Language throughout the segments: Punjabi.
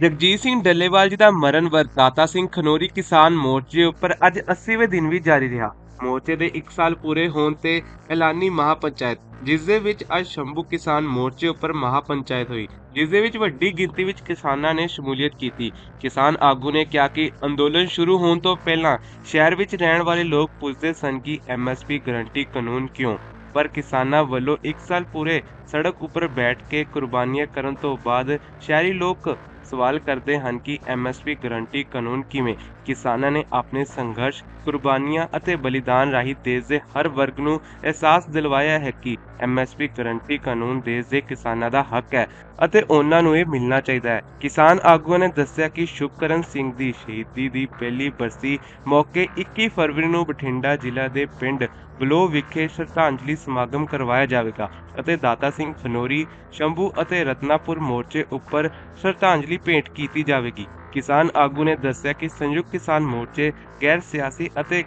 ਜਗਜੀਤ ਸਿੰਘ ਡੱਲੇਵਾਲ ਜੀ ਦਾ ਮਰਨ ਵਰਤ ਦਾਤਾ ਸਿੰਘ ਖਨੋਰੀ ਕਿਸਾਨ ਮੋਰਚੇ ਉੱਪਰ ਅੱਜ 80ਵੇਂ ਦਿਨ ਵੀ ਜਾਰੀ ਰਿਹਾ। ਮੋਰਚੇ ਦੇ 1 ਸਾਲ ਪੂਰੇ ਹੋਣ ਤੇ ਐਲਾਨੀ ਮਹਾਪੰਚਾਇਤ, ਜਿਸ ਦੇ ਵਿੱਚ ਅੱਜ ਸ਼ੰਭੂ ਕਿਸਾਨ ਮੋਰਚੇ ਉੱਪਰ ਮਹਾਪੰਚਾਇਤ ਹੋਈ, ਜਿਸ ਦੇ ਵਿੱਚ ਵੱਡੀ ਗਿਣਤੀ ਵਿੱਚ ਕਿਸਾਨਾਂ ਨੇ ਸ਼ਮੂਲੀਅਤ ਕੀਤੀ। ਕਿਸਾਨ ਆਗੂ ਨੇ ਕਿਹਾ ਕਿ ਅੰਦੋਲਨ ਸ਼ੁਰੂ ਹੋਣ ਤੋਂ ਪਹਿਲਾਂ ਸ਼ਹਿਰ ਵਿੱਚ ਰਹਿਣ ਵਾਲੇ ਲੋਕ ਪੁੱਛਦੇ ਸਨ ਕਿ ਐਮਐਸਪੀ ਗਰੰਟੀ ਕਾਨੂੰਨ ਕਿਉਂ? ਪਰ ਕਿਸਾਨਾਂ ਵੱਲੋਂ 1 ਸਾਲ ਪੂਰੇ ਸੜਕ ਉੱਪਰ ਬੈਠ ਕੇ ਕੁਰਬਾਨੀਆਂ ਕਰਨ ਤੋਂ ਬਾਅਦ ਸ਼ਹਿਰੀ ਲੋਕ ਸਵਾਲ ਕਰਦੇ ਹਨ ਕਿ ਐਮਐਸਪੀ ਗਰੰਟੀ ਕਾਨੂੰਨ ਕਿਵੇਂ? ਕਿਸਾਨਾਂ ਨੇ ਆਪਣੇ ਸੰਘਰਸ਼, ਕੁਰਬਾਨੀਆਂ ਅਤੇ ਬਲੀਦਾਨ ਰਾਹੀਂ ਦੇਸ਼ ਦੇ ਹਰ ਵਰਗ ਨੂੰ ਅਹਿਸਾਸ ਦਿਲਵਾਇਆ ਹੈ ਕਿ ਐਮਐਸਪੀ ਗਰੰਟੀ ਕਾਨੂੰਨ ਦੇਸ਼ ਦੇ ਕਿਸਾਨਾਂ ਦਾ ਹੱਕ ਹੈ ਅਤੇ ਉਹਨਾਂ ਨੂੰ ਇਹ ਮਿਲਣਾ ਚਾਹੀਦਾ ਹੈ। ਕਿਸਾਨ ਆਗੂਆਂ ਨੇ ਦੱਸਿਆ ਕਿ ਸ਼ੁਭਕਰਨ ਸਿੰਘ ਦੀ ਸ਼ਹੀਦੀ ਦੀ ਪਹਿਲੀ ਬਰਸੀ ਮੌਕੇ 21 ਫਰਵਰੀ ਨੂੰ ਬਠਿੰਡਾ ਜ਼ਿਲ੍ਹਾ ਦੇ ਪਿੰਡ ਬਲੋ ਵਿਖੇ ਸ਼ਰਧਾਂਜਲੀ ਸਮਾਗਮ ਕਰਵਾਇਆ ਜਾਵੇਗਾ ਅਤੇ ਦਾਤਾ ਸਿੰਘ ਫਨੋਰੀ, ਸ਼ੰਭੂ ਅਤੇ ਰਤਨਾਪੁਰ ਮੋਰਚੇ ਉੱਪਰ ਸ਼ਰਧਾਂਜਲੀ ਭੇਟ ਕੀਤੀ ਜਾਵੇਗੀ। ਕਿਸਾਨ ਆਗੂ ਨੇ ਦੱਸਿਆ ਕਿ ਸੰਯੁਕਤ ਕਿਸਾਨ ਮੋਰਚੇ, ਗੈਰ ਸਿਆਸੀ ਅਤੇ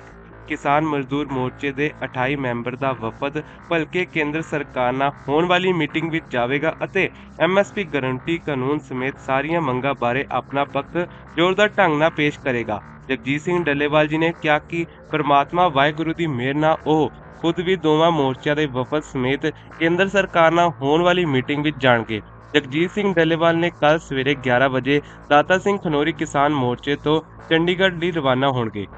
ਕਿਸਾਨ ਮਜ਼ਦੂਰ ਮੋਰਚੇ ਦੇ 28 ਮੈਂਬਰ ਦਾ ਵਫਦ, ਭਲਕੇ ਕੇਂਦਰ ਸਰਕਾਰ ਨਾਲ ਹੋਣ ਵਾਲੀ ਮੀਟਿੰਗ ਵਿੱਚ ਜਾਵੇਗਾ ਅਤੇ ਐਮਐਸਪੀ ਗਰੰਟੀ ਕਾਨੂੰਨ ਸਮੇਤ ਸਾਰੀਆਂ ਮੰਗਾਂ ਬਾਰੇ ਆਪਣਾ ਪੱਖ ਜ਼ੋਰਦਾਰ ਢੰਗ ਨਾਲ ਪੇਸ਼ ਕਰੇਗਾ। ਜਗਜੀਤ ਸਿੰਘ ਡੱਲੇਵਾਲ ਜੀ ਨੇ ਕਿਹਾ ਕਿ ਪ੍ਰਮਾਤਮਾ ਵਾਹਿਗੁਰੂ ਦੀ ਮਿਹਰ ਨਾਲ ਉਹ ਖੁਦ ਵੀ ਦੋਵਾਂ ਮੋਰਚਿਆਂ ਦੇ ਵਫਦ ਸਮੇਤ ਕੇਂਦਰ ਸਰਕਾਰ ਨਾਲ ਹੋਣ ਵਾਲੀ ਮੀਟਿੰਗ ਵਿੱਚ ਜਾਣਗੇ। ਜਗਜੀਤ ਸਿੰਘ ਡੱਲੇਵਾਲ ਨੇ ਕੱਲ ਸਵੇਰੇ 11 ਵਜੇ ਦਾਤਾ ਸਿੰਘ ਖਨੋਰੀ ਕਿਸਾਨ ਮੋਰਚੇ ਤੋਂ ਚੰਡੀਗੜ੍ਹ ਲਈ ਰਵਾਨਾ ਹੋਣਗੇ।